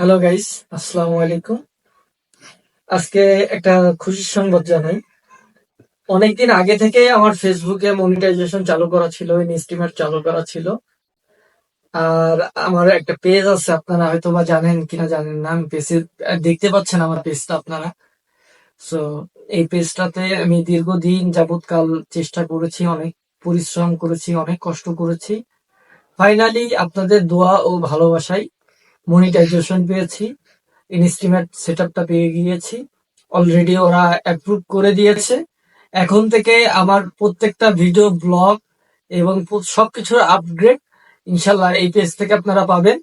Hello guys আসসালামু আলাইকুম আজকে একটা খুশির সংবাদ জানাই। অনেকদিন আগে থেকে আমার ফেসবুকে মনিটাইজেশন চালু করা ছিল ইনস্টিমেট চালু করা ছিল। আর আমার একটা পেজ আছে, আপনারা হয়তো বা জানেন কিনা জানেন না, আমি পেজে দেখতে পাচ্ছেন আমার পেজটা আপনারা। সো এই পেজটাতে আমি দীর্ঘদিন যাবৎকাল চেষ্টা করেছি, অনেক পরিশ্রম করেছি, অনেক কষ্ট করেছি। ফাইনালি আপনাদের দোয়া ও ভালোবাসায় মনিটাইজেশন পেয়েছি ইনস্টিমেট সেটআপটা পেয়ে গিয়েছি। অলরেডি ওরা অ্যাপ্রুভ করে দিয়েছে। এখন থেকে আমার প্রত্যেকটা ভিডিও ব্লগ এবং সবকিছুর আপগ্রেড ইনশাল্লাহ এই পেজ থেকে আপনারা পাবেন।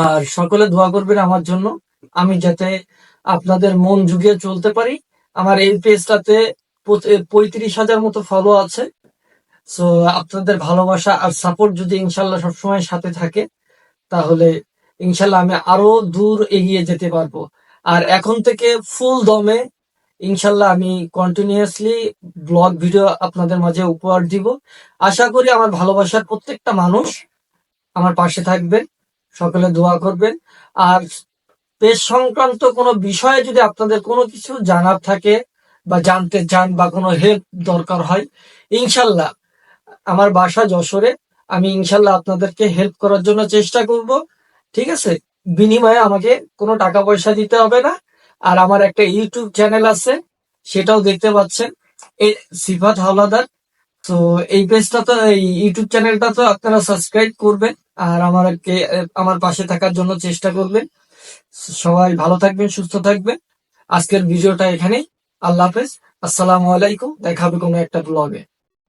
আর সকলে দোয়া করবেন আমার জন্য। আমি যাতে আপনাদের মন জুগিয়ে চলতে পারি। আমার এই পেজটাতে পঁয়ত্রিশ হাজার মতো ফলো আছে। সো আপনাদের ভালোবাসা আর সাপোর্ট যদি ইনশাল্লাহ সবসময় সাথে থাকে, তাহলে ইনশাল্লাহ আমি আরও দূর এগিয়ে যেতে পারব। আর এখন থেকে ফুল দমে ইনশাল্লাহ আমি কন্টিনিউয়াসলি ব্লগ ভিডিও আপনাদের মাঝে উপহার দিব। আশা করি আমার ভালোবাসার প্রত্যেকটা মানুষ আমার পাশে থাকবেন, সকলে দোয়া করবেন। আর পেশ সংক্রান্ত কোনো বিষয়ে যদি আপনাদের কোনো কিছু জানার থাকে বা জানতে চান বা কোনো হেল্প দরকার হয়, ইনশাল্লাহ আমার বাসা যশোরে আমি ইনশাল্লাহ আপনাদেরকে হেল্প করার জন্য চেষ্টা করব। ঠিক আছে? বিনিময়ে আমাকে কোনো টাকা পয়সা দিতে হবে না। আর আমার একটা ইউটিউব চ্যানেল আছে, সেটাও দেখতে পাচ্ছেন। সিফাত হাওলাদার। তো এই পেজটা তো, এই ইউটিউব চ্যানেলটা তো আপনারা সাবস্ক্রাইব করবেন আর আমারকে, আমার পাশে থাকার জন্য চেষ্টা করবেন। সবাই ভালো থাকবেন, সুস্থ থাকবেন। আজকের ভিডিওটা এখানেই। আল্লাহ হাফেজ। আসসালামু আলাইকুম। দেখা হবে কোনো একটা ব্লগে